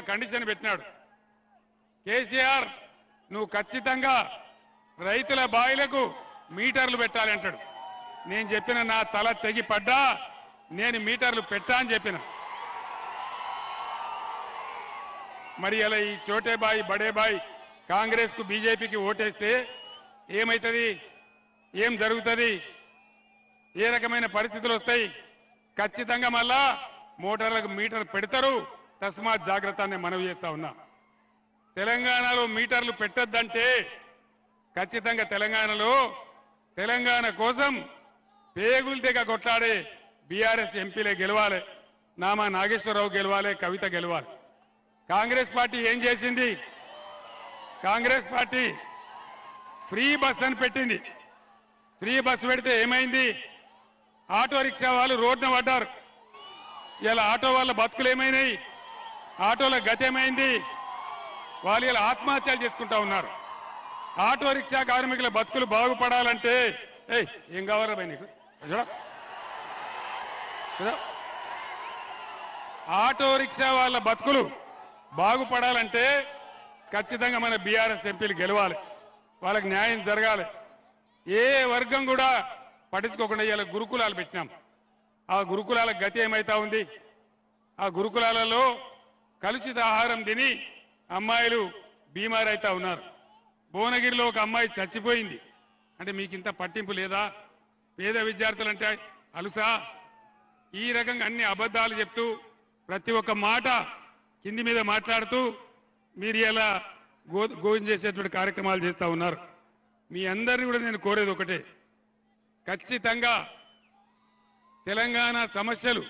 ఒక కండిషన్ పెట్టినాడు. కేసీఆర్ నువ్వు ఖచ్చితంగా రైతుల బాయిలకు మీటర్లు పెట్టాలి అంటాడు. నేను చెప్పిన నా తల తెగి పడ్డా నేను మీటర్లు పెట్టా అని చెప్పిన. మరి అలా ఈ చోటేబాయి బడేబాయి కాంగ్రెస్కు బీజేపీకి ఓటేస్తే ఏమవుతుంది ఏం జరుగుతుంది? ఏ రకమైన పరిస్థితులు వస్తాయి? ఖచ్చితంగా మళ్ళా మోటార్లకు మీటర్ పెడతారు. తస్మాత్ జాగ్రత్త అని మనవి చేస్తా ఉన్నా. తెలంగాణలో మీటర్లు పెట్టొద్దంటే ఖచ్చితంగా తెలంగాణలో తెలంగాణ కోసం పేగులు తెగ కొట్లాడే బీఆర్ఎస్ ఎంపీలే గెలవాలి నామా నాగేశ్వరరావు గెలవాలి కవిత గెలవాలి. కాంగ్రెస్ పార్టీ ఏం చేసింది? కాంగ్రెస్ పార్టీ ఫ్రీ బస్ అని పెట్టింది. ఫ్రీ బస్ పెడితే ఏమైంది? ఆటో రిక్షా వాళ్ళు రోడ్డున పడ్డారు. ఇలా ఆటో వాళ్ళ బతుకులు ఏమైనాయి? ఆటోల గతేమైంది? వాళ్ళు ఇలా ఆత్మహత్యలు చేసుకుంటా ఉన్నారు. ఆటో రిక్షా కార్మికుల బతుకులు బాగుపడాలంటే ఏయ్ ఏం కావాలా నీకు? ఆటో రిక్షా వాళ్ళ బతుకులు బాగుపడాలంటే ఖచ్చితంగా మన బీఆర్ఎస్ ఎంపీలు గెలవాలి. వాళ్ళకి న్యాయం జరగాలి. ఏ వర్గం కూడా పట్టించుకోకుండా ఇలా గురుకులాలు పెట్టినాం. ఆ గురుకులాల గతి ఏమైతా ఉంది? ఆ గురుకులాలలో కలుషిత ఆహారం తిని అమ్మాయిలు బీమారైతా ఉన్నారు. భువనగిరిలో ఒక అమ్మాయి చచ్చిపోయింది. అంటే మీకు ఇంత పట్టింపు లేదా? పేద విద్యార్థులంటే అలుసా? ఈ రకంగా అన్ని అబద్ధాలు చెప్తూ ప్రతి ఒక్క మాట కింది మీద మాట్లాడుతూ మీరు ఎలా గో గోవింద చేసేటువంటి కార్యక్రమాలు చేస్తూ ఉన్నారు. మీ అందరినీ కూడా నేను కోరేది ఒకటే. ఖచ్చితంగా తెలంగాణ సమస్యలు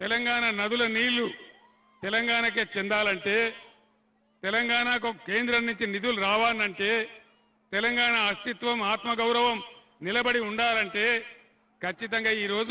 తెలంగాణ నదుల నీళ్ళు తెలంగాణకే చెందాలంటే తెలంగాణకు కేంద్రం నుంచి నిధులు రావాలంటే తెలంగాణ అస్తిత్వం ఆత్మగౌరవం నిలబడి ఉండాలంటే ఖచ్చితంగా ఈ రోజు